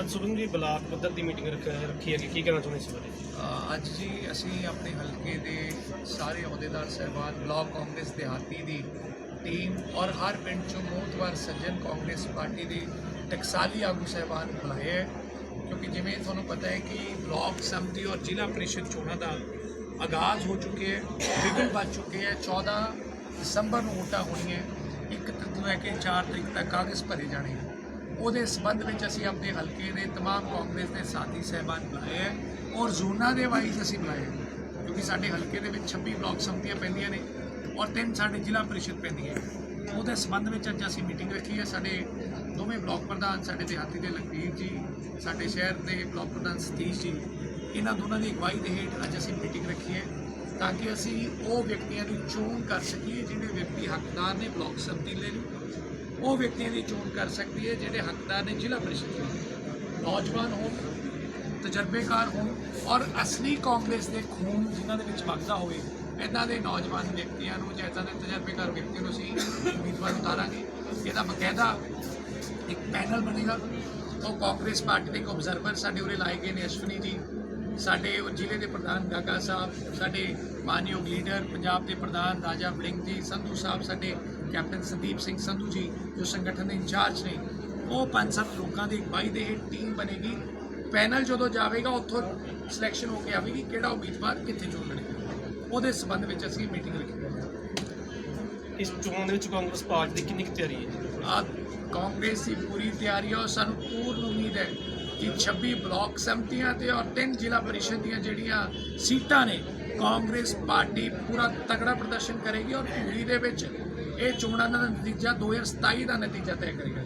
ਅੱਜ ਸੁਖਨ ਜੀ ਬਲਾਕ ਪੱਧਰ ਦੀ ਮੀਟਿੰਗ ਰੱਖੀ ਹੈ ਕੀ ਕਹਿਣਾ ਚਾਹੁੰਦੇ ਇਸ ਬਾਰੇ? ਅੱਜ ਜੀ ਅਸੀਂ ਆਪਣੇ ਹਲਕੇ ਦੇ ਸਾਰੇ ਅਹੁਦੇਦਾਰ ਸਹਿਬਾਨ, ਬਲਾਕ ਕਾਂਗਰਸ ਦਿਹਾਤੀ ਦੀ ਟੀਮ ਔਰ ਹਰ ਪਿੰਡ ਚੋਂ ਮੋਹਤਵਾਰ ਸੱਜਣ ਕਾਂਗਰਸ ਪਾਰਟੀ ਦੇ ਟਕਸਾਲੀ ਆਗੂ ਸਹਿਬਾਨ ਬੁਲਾਏ ਹੈ। ਕਿਉਂਕਿ ਜਿਵੇਂ ਤੁਹਾਨੂੰ ਪਤਾ ਹੈ ਕਿ ਬਲਾਕ ਸੰਮਤੀ ਔਰ ਜ਼ਿਲ੍ਹਾ ਪ੍ਰੀਸ਼ਦ ਚੋਣਾਂ ਦਾ ਆਗਾਜ਼ ਹੋ ਚੁੱਕੇ ਹੈ ਵਿਗਲ ਬਚ ਚੁੱਕੇ ਹੈ। 14 ਦਸੰਬਰ ਨੂੰ ਵੋਟਾਂ ਹੋਣੀਆਂ, ਇੱਕ ਤੋਂ ਲੈ ਕੇ 4 ਤਰੀਕ ਤੱਕ ਕਾਗਜ਼ ਭਰੇ ਜਾਣੇ ਹੈ ਉਹਦੇ ਸਬੰਧ ਵਿੱਚ ਅਸੀਂ ਆਪਣੇ ਹਲਕੇ ਦੇ तमाम ਕਾਂਗਰਸ ਦੇ ਸਾਥੀ ਸਹਿਬਾਨ ਬੁਲਾਏ ਹੈ ਔਰ ਜ਼ੋਨਾਂ ਦੇ ਵਾਈਜ਼ ਅਸੀਂ ਬੁਲਾਏ ਹੈ। ਕਿਉਂਕਿ ਸਾਡੇ ਹਲਕੇ ਦੇ ਵਿੱਚ 26 ਬਲਾਕ ਸੰਮਤੀਆਂ ਪੈਂਦੀਆਂ ਨੇ ਔਰ ਤਿੰਨ ਸਾਡੇ ਜ਼ਿਲ੍ਹਾ ਪ੍ਰੀਸ਼ਦ ਪੈਂਦੀਆਂ ਹੈ। ਉਹਦੇ ਸਬੰਧ ਵਿੱਚ ਅੱਜ ਅਸੀਂ ਮੀਟਿੰਗ ਰੱਖੀ ਹੈ ਸਾਡੇ ਦੋਵੇਂ ਬਲਾਕ ਪ੍ਰਧਾਨ ਸਾਡੇ ਦਿਹਾਤੀ ਦੇ ਲਖਵੀਰ ਜੀ ਸਾਡੇ ਸ਼ਹਿਰ ਦੇ ਬਲਾਕ ਪ੍ਰਧਾਨ ਸਤੀਸ਼ ਜੀ ਇਹਨਾਂ ਦੋਨਾਂ ਦੀ ਅਗਵਾਈ ਦੇ ਹੇਠ ਅੱਜ ਅਸੀਂ ਮੀਟਿੰਗ ਰੱਖੀ ਹੈ ਤਾਂ ਕਿ ਅਸੀਂ ਉਹ ਵਿਅਕਤੀਆਂ ਦੀ ਚੋਣ ਕਰ ਸਕੀਏ ਜਿਹੜੇ ਵਿਅਕਤੀ ਹੱਕਦਾਰ ਨੇ ਬਲਾਕ ਸੰਮਤੀ ਲਈ ਉਹ ਵਿਅਕਤੀਆਂ ਦੀ ਚੋਣ ਕਰ ਸਕਦੀ ਹੈ ਜਿਹੜੇ ਹੱਕਦਾਰ ਨੇ ਜ਼ਿਲ੍ਹਾ ਪ੍ਰੀਸ਼ਦ ਲਈ ਨੌਜਵਾਨ ਹੋਣ, ਤਜਰਬੇਕਾਰ ਹੋਣ ਔਰ ਅਸਲੀ ਕਾਂਗਰਸ ਦੇ ਖੂਨ ਜਿਨ੍ਹਾਂ ਦੇ ਵਿੱਚ ਵਗਦਾ ਹੋਵੇ ਇਦਾਂ ਦੇ ਨੌਜਵਾਨ ਵਿਅਕਤੀਆਂ ਨੂੰ ਜਾਂ ਇੱਦਾਂ ਦੇ ਤਜਰਬੇਕਾਰ ਵਿਅਕਤੀਆਂ ਨੂੰ ਅਸੀਂ ਉਮੀਦਵਾਰ ਉਤਾਰਾਂਗੇ। ਇਹਦਾ ਬਕਾਇਦਾ ਇੱਕ ਪੈਨਲ ਬਣੇਗਾ। ਉਹ ਕਾਂਗਰਸ ਪਾਰਟੀ ਦੇ ਇੱਕ ਆਬਜ਼ਰਵਰ ਸਾਡੇ ਉਰੇ ਲਾਏ ਗਏ ਨੇ, ਅਸ਼ਵਨੀ ਜੀ। ਸਾਡੇ ਉਹ ਜ਼ਿਲ੍ਹੇ ਦੇ ਪ੍ਰਧਾਨ ਗਾਗਾ ਸਾਹਿਬ ਸਾਡੇ ਮਾਨਯੋਗ ਲੀਡਰ ਪੰਜਾਬ ਦੇ ਪ੍ਰਧਾਨ ਰਾਜਾ ਵੜਿੰਗ ਜੀ ਸੰਧੂ ਸਾਹਿਬ ਸਾਡੇ ਕੈਪਟਨ ਸੰਦੀਪ ਸਿੰਘ ਸੰਧੂ ਜੀ ਜੋ ਸੰਗਠਨ ਦੇ ਇੰਚਾਰਜ ਨੇ ਉਹ ਪੰਜ ਸੱਤ ਲੋਕਾਂ ਦੀ ਅਗਵਾਈ ਦੇ ਹੇਠ ਟੀਮ ਬਣੇਗੀ। ਪੈਨਲ ਜਦੋਂ ਜਾਵੇਗਾ ਉੱਥੋਂ ਸਿਲੈਕਸ਼ਨ ਹੋ ਕੇ ਆਵੇਗੀ ਕਿਹੜਾ ਉਮੀਦਵਾਰ ਕਿੱਥੇ ਚੋਣ ਲੜੇਗਾ। ਉਹਦੇ ਸਬੰਧ ਵਿੱਚ ਅਸੀਂ ਮੀਟਿੰਗ ਰੱਖੀ। ਇਸ ਚੋਣ ਦੇ ਵਿੱਚ ਕਾਂਗਰਸ ਪਾਰਟੀ ਦੀ ਕਿੰਨੀ ਤਿਆਰੀ ਹੈ? ਆ ਕਾਂਗਰਸ ਦੀ ਪੂਰੀ ਤਿਆਰੀ ਹੈ ਔਰ ਸਾਨੂੰ ਪੂਰਨ ਉਮੀਦ ਹੈ ਕਿ 26 ਬਲਾਕ ਸੰਮਤੀਆਂ ਤੇ ਔਰ ਤਿੰਨ ਜ਼ਿਲ੍ਹਾ ਪਰਿਸ਼ਦ ਦੀਆਂ ਜਿਹੜੀਆਂ ਸੀਟਾਂ ਨੇ, ਕਾਂਗਰਸ ਪਾਰਟੀ ਪੂਰਾ ਤਗੜਾ ਪ੍ਰਦਰਸ਼ਨ ਕਰੇਗੀ ਔਰ ਪੂਰੀ ਦੇ ਵਿੱਚ ਇਹ ਚੋਣਾਂ ਦਾ ਨਤੀਜਾ 2027 ਦਾ ਨਤੀਜਾ ਤੈਅ ਕਰੇਗਾ।